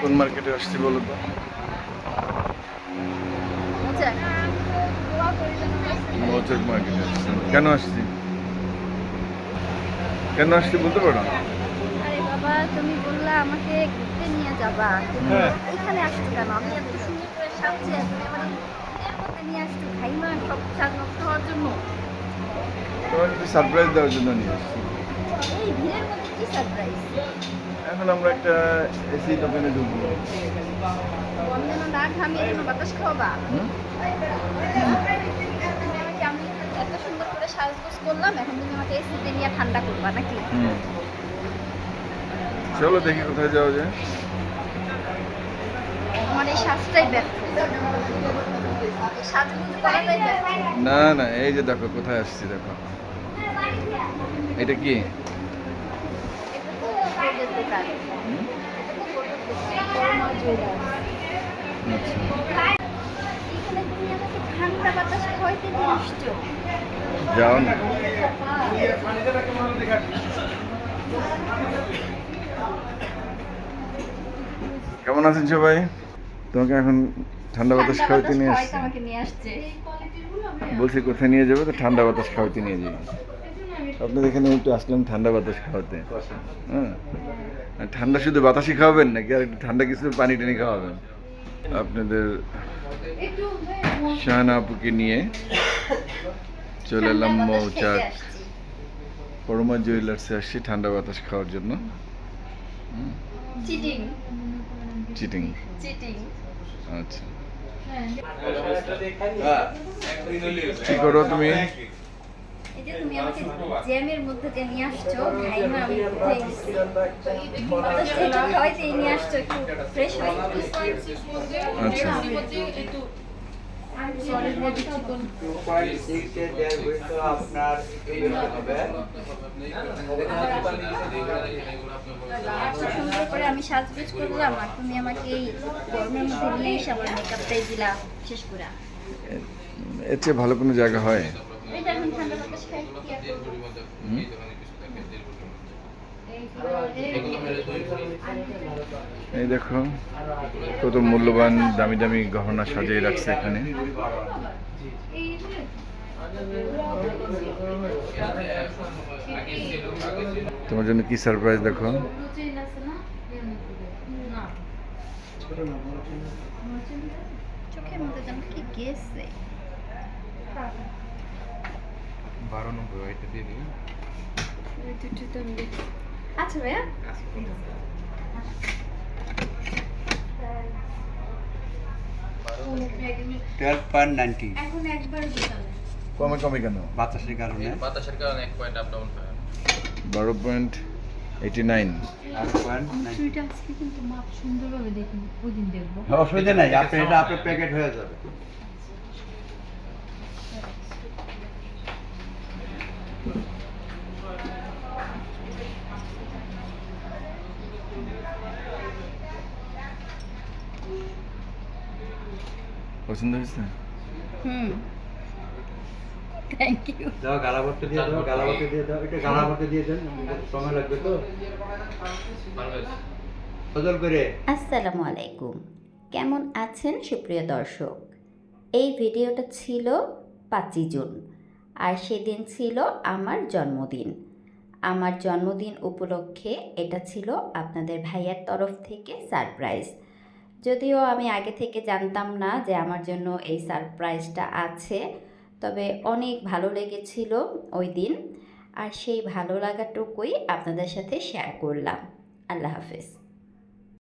কোন মার্কেটে আসছি বলো তো? আচ্ছা। মৌচাক মার্কেটে আসছি। কেন আসছি? কেন আসছি বলতে পারো বাবা তুমি বললা আমাকে ঘুরতে নিয়ে যাবা। তুমি হ্যাঁ। এখানে আসছো কেন? আমি এত সুন্দর করে সাজছি তুমি আমার এর নিয়ে আসছো। খাইমা সব সাজ নষ্ট হওয়ার জন্য। একটু সারপ্রাইজ দেওয়ার জন্য নিয়ে আসছি? এই ভিড়ের মধ্যে কি সারপ্রাইজ এখন আমরা একটা এসি দোকানে ঢুকবো আমি না ঘামিয়ে যেন বাতাস খাওয়াবা হুম? তুমি আমাকে আমি এত সুন্দর করে সাজগোজ করলাম এখন তুমি আমাকে নিয়ে ঠান্ডা করবা নাকি হুম। চলো দেখি কোথায় যাওয়া যায় না না এই যে দেখো কোথায় আসছি দেখো এটা কি যাও না কেমন আছেন সবাই? তোমাকে এখন ঠান্ডা বাতাস খাওয়াইতে নিয়ে খাওয়াইতে আসছি। আসছে। বলছি কোথায় নিয়ে যাব? তো ঠান্ডা বাতাস খাওয়াতে নিয়ে যাই। আপনাদের এখানে একটু আসলাম ঠান্ডা বাতাস খাওয়াতে। হ্যাঁ। ঠান্ডা শুধু বাতাসই খাওয়াবেন নাকি আর একটু ঠান্ডা কিছু পানি টানি খাওয়াবেন? আপনাদের শাহানা আপুকে নিয়ে চলে এলাম বাতাস মৌচাক পরমা জুয়েলার্সে আসছি ঠান্ডা বাতাস খাওয়ার জন্য। চিটিং চিটিং চিটিং আচ্ছা। কি করো তুমি? যে তুমি আমাকে জ্যামের মধ্যে যে নিয়ে আসছো ভাইমা আমি কোথায় গেছি? বাতাসটা নিয়ে আসছো একটু ফ্রেশ হই আচ্ছা। আপনার সুন্দর করে আমি সাজগোজ করলাম আর তুমি আমাকে এই গরমের মধ্যে নিয়ে এসে আমার মেকআপটাই দিলা শেষ করে। এর চেয়ে ভালো কোনো জায়গা হয়? এই দেখো কত মূল্যবান দামি দামি গহনা সাজিয়ে রাখছে এখানে। তোমার জন্য কি সারপ্রাইজ দেখো? চোখের মধ্যে কি গেছে। বারো নম্বর এটা দিয়ে দিন আচ্ছা ভাইয়া। বিকালে কমে কমে কেন? বাতাসের কারণে। বাতাসের কারণে এক পয়েন্ট আপ ডাউন হয়। বারো পয়েন্ট এইটি নাইন পয়েন্ট চুড়িটা আজকে কিন্তু মাপ সুন্দরভাবে দেখুন ওই দিন দেখব অসুবিধা নাই আপনি এটা আপনার প্যাকেট হয়ে যাবে। পছন্দ হয়েছে? হুম। থ্যাংক ইউ দাও গালাভর্তি দিয়ে দাও গালাভর্তি দিয়ে দাও এটা গালাভর্তি দিয়ে দেন সময় লাগবে তো। বদল করে। আসসালামু আলাইকুম। কেমন আছেন সুপ্রিয় দর্শক? এই ভিডিওটা ছিল পাঁচই জুন আর সেদিন ছিল আমার জন্মদিন। আমার জন্মদিন উপলক্ষে এটা ছিল আপনাদের ভাইয়ার তরফ থেকে সারপ্রাইজ। যদিও আমি আগে থেকে জানতাম না যে আমার জন্য এই সারপ্রাইজটা আছে, তবে অনেক ভালো লেগেছিল ওই দিন। আর সেই ভালো লাগাটুকুই আপনাদের সাথে শেয়ার করলাম। আল্লাহ হাফেজ।